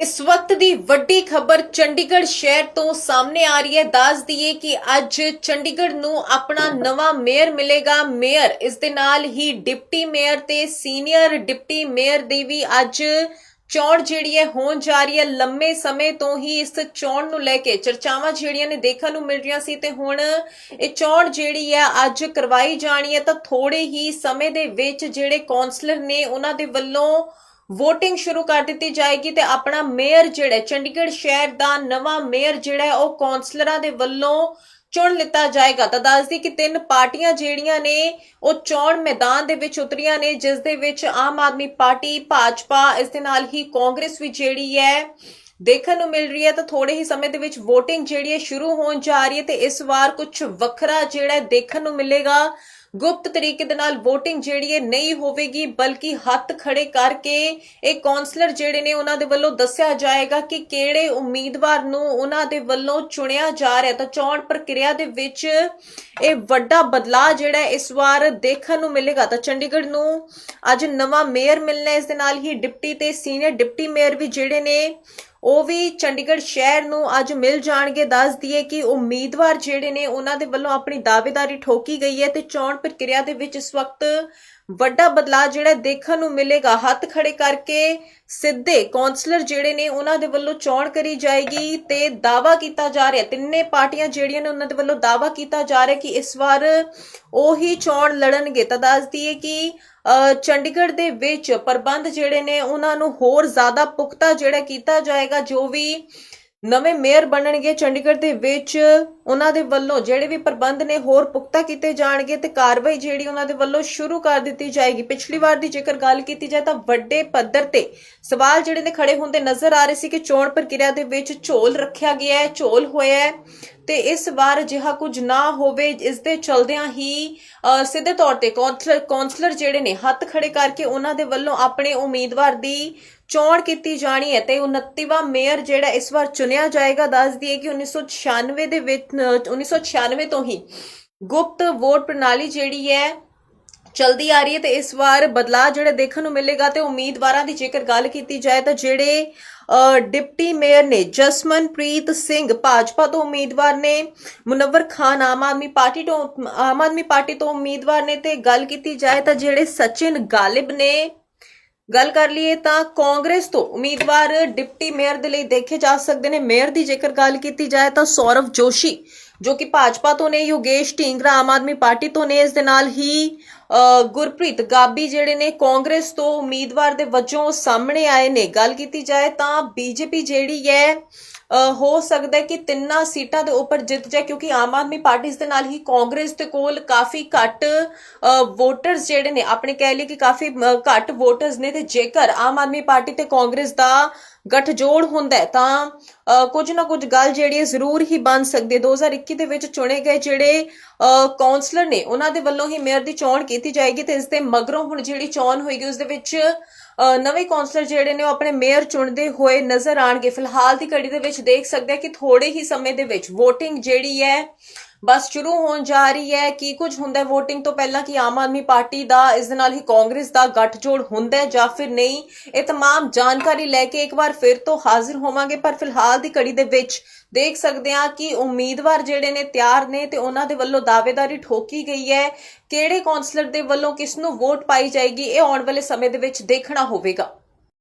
ਇਸ ਵਕਤ ਦੀ ਵੱਡੀ ਖਬਰ ਚੰਡੀਗੜ੍ਹ ਸ਼ਹਿਰ ਤੋਂ ਸਾਹਮਣੇ ਆ ਰਹੀ ਹੈ। ਦੱਸ ਦਈਏ ਕਿ ਅੱਜ ਚੰਡੀਗੜ੍ਹ ਨੂੰ ਆਪਣਾ ਨਵਾਂ ਮੇਅਰ ਮਿਲੇਗਾ। ਮੇਅਰ ਇਸ ਦੇ ਨਾਲ ਹੀ ਡਿਪਟੀ ਮੇਅਰ ਤੇ ਸੀਨੀਅਰ ਡਿਪਟੀ ਮੇਅਰ ਦੀ ਵੀ ਅੱਜ ਚੋਣ ਜਿਹੜੀ ਹੈ ਹੋਣ ਜਾ ਰਹੀ ਹੈ। ਲੰਮੇ ਸਮੇਂ ਤੋਂ ਹੀ ਇਸ ਚੋਣ ਨੂੰ ਲੈ ਕੇ ਚਰਚਾਵਾਂ ਜਿਹੜੀਆਂ ਨੇ ਦੇਖਣ ਨੂੰ ਮਿਲ ਰਹੀਆਂ ਸੀ ਤੇ ਹੁਣ ਇਹ ਚੋਣ ਜਿਹੜੀ ਹੈ ਅੱਜ ਕਰਵਾਈ ਜਾਣੀ ਹੈ ਤਾਂ ਥੋੜੇ ਹੀ ਸਮੇਂ ਦੇ ਵਿੱਚ ਜਿਹੜੇ ਕਾਉਂਸਲਰ ਨੇ ਉਹਨਾਂ ਦੇ ਵੱਲੋਂ VOTING ਸ਼ੁਰੂ ਕਰ ਦਿੱਤੀ ਜਾਏਗੀ ਤੇ ਆਪਣਾ ਮੇਅਰ ਜਿਹੜਾ ਚੰਡੀਗੜ੍ਹ ਸ਼ਹਿਰ ਦਾ ਨਵਾਂ ਮੇਅਰ ਜਿਹੜਾ ਉਹ ਕਾਉਂਸਲਰਾਂ ਦੇ ਵੱਲੋਂ ਚੁਣ ਲਿੱਤਾ ਜਾਏਗਾ। ਤਾਂ ਦੱਸਦੀ ਕਿ ਤਿੰਨ ਪਾਰਟੀਆਂ ਜਿਹੜੀਆਂ ਨੇ, ਉਹ ਚੋਣ ਮੈਦਾਨ ਦੇ ਵਿੱਚ ਉਤਰੀਆਂ ਨੇ, ਜਿਸ ਦੇ ਵਿੱਚ ਆਮ ਆਦਮੀ ਪਾਰਟੀ, ਭਾਜਪਾ, ਇਸ ਦੇ ਨਾਲ ਹੀ ਕਾਂਗਰਸ ਵੀ ਜਿਹੜੀ ਹੈ, ਦੇਖਣ ਨੂੰ ਮਿਲ ਰਹੀ ਹੈ। ਤਾਂ ਥੋੜੇ ਹੀ ਸਮੇਂ ਦੇ ਵਿੱਚ VOTING ਜਿਹੜੀ ਹੈ, ਸ਼ੁਰੂ ਹੋਣ ਜਾ ਰਹੀ ਹੈ ਤੇ ਇਸ ਵਾਰ ਕੁਝ ਵੱਖਰਾ ਜਿਹੜਾ ਦੇਖਣ ਨੂੰ ਮਿਲੇਗਾ। ਗੁਪਤ ਤਰੀਕੇ ਦੇ ਨਾਲ VOTING ਜਿਹੜੀ ਹੈ ਨਹੀਂ ਹੋਵੇਗੀ, ਬਲਕਿ ਹੱਥ ਖੜੇ ਕਰਕੇ ਇਹ ਕਾਉਂਸਲਰ ਜਿਹੜੇ ਨੇ ਉਹਨਾਂ ਦੇ ਵੱਲੋਂ ਦੱਸਿਆ ਜਾਏਗਾ ਕਿ ਕਿਹੜੇ ਉਮੀਦਵਾਰ ਨੂੰ ਉਹਨਾਂ ਦੇ ਵੱਲੋਂ ਚੁਣਿਆ ਜਾ ਰਿਹਾ ਤਾਂ ਚੋਣ ਪ੍ਰਕਿਰਿਆ ਦੇ ਵਿੱਚ ਇਹ ਵੱਡਾ ਬਦਲਾਅ ਜਿਹੜਾ ਇਸ ਵਾਰ ਦੇਖਣ ਨੂੰ ਮਿਲੇਗਾ। ਤਾਂ ਚੰਡੀਗੜ੍ਹ ਨੂੰ ਅੱਜ ਨਵਾਂ ਮੇਅਰ ਮਿਲਣਾ ਇਸ ਦੇ ਨਾਲ ਹੀ ਡਿਪਟੀ ਤੇ ਸੀਨੀਅਰ ਡਿਪਟੀ ਮੇਅਰ ਵੀ ਜਿਹੜੇ ਨੇ, ਉਹ ਵੀ ਚੰਡੀਗੜ੍ਹ ਸ਼ਹਿਰ ਨੂੰ ਅੱਜ ਮਿਲ ਜਾਣਗੇ। ਦੱਸ ਦਈਏ ਕਿ ਉਮੀਦਵਾਰ ਜਿਹੜੇ ਨੇ, ਉਹਨਾਂ ਦੇ ਵੱਲੋਂ ਆਪਣੀ ਦਾਅਵੇਦਾਰੀ ਠੋਕੀ ਗਈ ਹੈ ਤੇ ਚੋਣ ਪ੍ਰਕਿਰਿਆ ਦੇ ਵਿੱਚ ਇਸ ਵਕਤ ਵੱਡਾ ਬਦਲਾਅ ਜਿਹੜਾ ਦੇਖਣ ਨੂੰ ਮਿਲੇਗਾ। ਹੱਥ ਖੜੇ ਕਰਕੇ ਸਿੱਧੇ ਕਾਉਂਸਲਰ ਜਿਹੜੇ ਨੇ ਉਹਨਾਂ ਦੇ ਵੱਲੋਂ ਚੋਣ ਕਰੀ ਜਾਏਗੀ ਤੇ ਦਾਵਾ ਕੀਤਾ ਜਾ ਰਿਹਾ। ਤਿੰਨੇ ਪਾਰਟੀਆਂ ਜਿਹੜੀਆਂ ਨੇ ਉਹਨਾਂ ਦੇ ਵੱਲੋਂ ਦਾਵਾ ਕੀਤਾ ਜਾ ਰਿਹਾ ਕਿ ਇਸ ਵਾਰ ਉਹੀ ਚੋਣ ਲੜਨਗੇ। ਤਾਂ ਦੱਸ ਦਈਏ ਕਿ ਅ, ਚੰਡੀਗੜ੍ਹ ਦੇ ਵਿੱਚ ਪ੍ਰਬੰਧ ਜਿਹੜੇ ਨੇ ਉਹਨਾਂ ਨੂੰ ਹੋਰ ਜ਼ਿਆਦਾ ਪੁਖਤਾ ਜਿਹੜਾ ਕੀਤਾ ਜਾਏਗਾ ਜੋ ਵੀ ਨਵੇਂ ਮੇਅਰ ਬਣਨਗੇ ਚੰਡੀਗੜ੍ਹ ਦੇ ਵਿੱਚ। ਉਹਨਾਂ ਦੇ ਵੱਲੋਂ ਜਿਹੜੇ ਵੀ ਪ੍ਰਬੰਧ ਨੇ ਹੋਰ ਪੁਖਤਾ ਕੀਤੇ ਜਾਣਗੇ ਤੇ ਕਾਰਵਾਈ ਜਿਹੜੀ ਉਹਨਾਂ ਦੇ ਵੱਲੋਂ ਸ਼ੁਰੂ ਕਰ ਦਿੱਤੀ ਜਾਏਗੀ। ਪਿਛਲੀ ਵਾਰ ਦੀ ਜੇਕਰ ਗੱਲ ਕੀਤੀ ਜਾਏ ਤਾਂ ਵੱਡੇ ਪੱਧਰ ਤੇ ਸਵਾਲ ਜਿਹੜੇ ਨੇ ਖੜੇ ਹੁੰਦੇ ਨਜ਼ਰ ਆ ਰਹੇ ਸੀ ਕਿ ਚੋਣ ਪ੍ਰਕਿਰਿਆ ਦੇ ਵਿੱਚ ਝੋਲ ਰੱਖਿਆ ਗਿਆ ਹੈ ਝੋਲ ਹੋਇਆ ਹੈ ਤੇ ਇਸ ਵਾਰ ਅਜਿਹਾ ਕੁਝ ਨਾ ਹੋਵੇ ਇਸ ਦੇ ਚਲਦਿਆਂ ਹੀ ਅ, ਸਿੱਧੇ ਤੌਰ ਤੇ ਕਾਉਂਸਲਰ ਕਾਉਂਸਲਰ ਜਿਹੜੇ ਨੇ ਹੱਥ ਖੜੇ ਕਰਕੇ ਉਹਨਾਂ ਦੇ ਵੱਲੋਂ ਆਪਣੇ ਉਮੀਦਵਾਰ ਦੀ ਚੋਣ ਕੀਤੀ ਜਾਣੀ ਹੈ ਤੇ 29ਵਾਂ ਮੇਅਰ ਜਿਹੜਾ ਇਸ ਵਾਰ ਚੁਣਿਆ ਜਾਏਗਾ ਦੱਸ ਦਈਏ ਕਿ 1996 ਦੇ ਵਿੱਚ ਅ, 1996 ਤੋਂ ਹੀ ਗੁਪਤ ਵੋਟ ਪ੍ਰਣਾਲੀ ਜਿਹੜੀ ਹੈ ਚਲਦੀ ਆ ਰਹੀ ਹੈ ਤੇ ਇਸ ਵਾਰ ਬਦਲਾਅ ਜਿਹੜਾ ਦੇਖਣ ਨੂੰ ਮਿਲੇਗਾ ਤੇ ਉਮੀਦਵਾਰਾਂ ਦੀ ਜੇਕਰ ਗੱਲ ਕੀਤੀ ਜਾਏ ਤਾਂ ਜਿਹੜੇ ਡਿਪਟੀ ਮੇਅਰ ਨੇ ਜਸਮਨਪ੍ਰੀਤ ਸਿੰਘ ਭਾਜਪਾ ਤੋਂ ਉਮੀਦਵਾਰ ਨੇ ਮੁਨਵਰ ਖਾਨ ਆਮ ਆਦਮੀ ਪਾਰਟੀ ਤੋਂ ਆਮ ਆਦਮੀ ਪਾਰਟੀ ਤੋਂ ਉਮੀਦਵਾਰ ਨੇ ਤੇ ਗੱਲ ਕੀਤੀ ਜਾਏ ਤਾਂ ਜਿਹੜੇ ਸਚਿਨ ਗਾਲਿਬ ਨੇ ਗੱਲ ਕਰ ਲਈਏ ਤਾਂ ਕਾਂਗਰਸ ਤੋਂ ਉਮੀਦਵਾਰ ਡਿਪਟੀ ਮੇਅਰ ਦੇ ਲਈ ਦੇਖੇ ਜਾ ਸਕਦੇ ਨੇ। ਮੇਅਰ ਦੀ ਜੇਕਰ ਗੱਲ ਕੀਤੀ ਜਾਏ ਤਾਂ ਸੌਰਵ ਜੋਸ਼ੀ ਜੋ ਕਿ ਭਾਜਪਾ ਤੋਂ ਨੇ ਯੋਗੇਸ਼ ਢੀਂਗਰਾ ਆਮ ਆਦਮੀ ਪਾਰਟੀ ਤੋਂ ਨੇ ਇਸ ਦੇ ਨਾਲ ਹੀ ਗੁਰਪ੍ਰੀਤ ਗਾਬੀ ਜਿਹੜੇ ਨੇ ਕਾਂਗਰਸ ਤੋਂ ਉਮੀਦਵਾਰ ਦੇ ਵਜੋਂ ਸਾਹਮਣੇ ਆਏ ਨੇ। ਗੱਲ ਕੀਤੀ ਜਾਏ ਤਾਂ ਬੀਜੇਪੀ ਜਿਹੜੀ ਹੈ ਅ, ਹੋ ਸਕਦਾ ਹੈ ਕਿ ਤਿੰਨਾਂ ਸੀਟਾਂ ਦੇ ਉੱਪਰ ਜਿੱਤ ਜਾਏ ਕਿਉਂਕਿ ਆਮ ਆਦਮੀ ਪਾਰਟੀ ਇਸ ਦੇ ਨਾਲ ਹੀ ਕਾਂਗਰਸ ਦੇ ਕੋਲ ਕਾਫੀ ਘੱਟ ਵੋਟਰਸ ਜਿਹੜੇ ਨੇ ਆਪਣੇ ਕਹਿ ਲਈ ਕਿ ਕਾਫੀ ਘੱਟ ਵੋਟਰਸ ਨੇ ਤੇ ਜੇਕਰ ਆਮ ਆਦਮੀ ਪਾਰਟੀ ਤੇ ਕਾਂਗਰਸ ਦਾ ਗੱਠਜੋੜ ਹੁੰਦਾ ਤਾਂ ਕੁਝ ਨਾ ਕੁਝ ਗੱਲ ਜਿਹੜੀ ਹੈ ਜ਼ਰੂਰ ਹੀ ਬਣ ਸਕਦੀ ਹੈ। 2021 ਦੇ ਵਿੱਚ ਚੁਣੇ ਗਏ ਜਿਹੜੇ ਅ, ਕਾਉਂਸਲਰ ਨੇ ਉਹਨਾਂ ਦੇ ਵੱਲੋਂ ਹੀ ਮੇਅਰ ਦੀ ਚੋਣ ਕੀਤੀ ਜਾਏਗੀ ਤੇ ਇਸ ਦੇ ਮਗਰੋਂ ਹੁਣ ਜਿਹੜੀ ਚੋਣ ਹੋਏਗੀ ਉਸ ਦੇ ਵਿੱਚ ਨਵੇਂ ਕਾਉਂਸਲਰ ਜਿਹੜੇ ਨੇ ਉਹ ਆਪਣੇ ਮੇਅਰ ਚੁਣਦੇ ਹੋਏ ਨਜ਼ਰ ਆਣਗੇ ਫਿਲਹਾਲ ਦੀ ਘੜੀ ਦੇ ਵਿੱਚ ਦੇਖ ਸਕਦੇ ਆ ਕਿ ਥੋੜੇ ਹੀ ਸਮੇਂ ਦੇ ਵਿੱਚ VOTING ਜਿਹੜੀ ਹੈ ਬਸ ਸ਼ੁਰੂ ਹੋਣ ਜਾ ਰਹੀ ਹੈ ਕੀ ਕੁਝ ਹੁੰਦਾ ਹੈ VOTING ਤੋਂ ਪਹਿਲਾਂ ਕਿ ਆਮ ਆਦਮੀ ਪਾਰਟੀ ਦਾ ਇਸ ਦੇ ਨਾਲ ਹੀ ਕਾਂਗਰਸ ਦਾ ਗੱਠਜੋੜ ਹੁੰਦਾ ਹੈ ਜਾਂ ਫਿਰ ਨਹੀਂ ਇਹ तमाम ਜਾਣਕਾਰੀ ਲੈ ਕੇ ਇੱਕ ਵਾਰ ਫਿਰ ਤੋਂ ਹਾਜ਼ਰ ਹੋਵਾਂਗੇ ਪਰ ਫਿਲਹਾਲ ਦੀ ਘੜੀ ਦੇ ਵਿੱਚ ਦੇਖ ਸਕਦੇ ਹਾਂ ਕਿ ਉਮੀਦਵਾਰ ਜਿਹੜੇ ਨੇ ਤਿਆਰ ਨੇ ਤੇ ਉਹਨਾਂ ਦੇ ਵੱਲੋਂ ਦਾਅਵੇਦਾਰੀ ਠੋਕੀ ਗਈ ਹੈ ਕਿਹੜੇ ਕਾਉਂਸਲਰ ਦੇ ਵੱਲੋਂ ਕਿਸ ਨੂੰ ਵੋਟ ਪਾਈ ਜਾਏਗੀ ਇਹ ਆਉਣ ਵਾਲੇ ਸਮੇਂ ਦੇ ਵਿੱਚ ਦੇਖਣਾ ਹੋਵੇਗਾ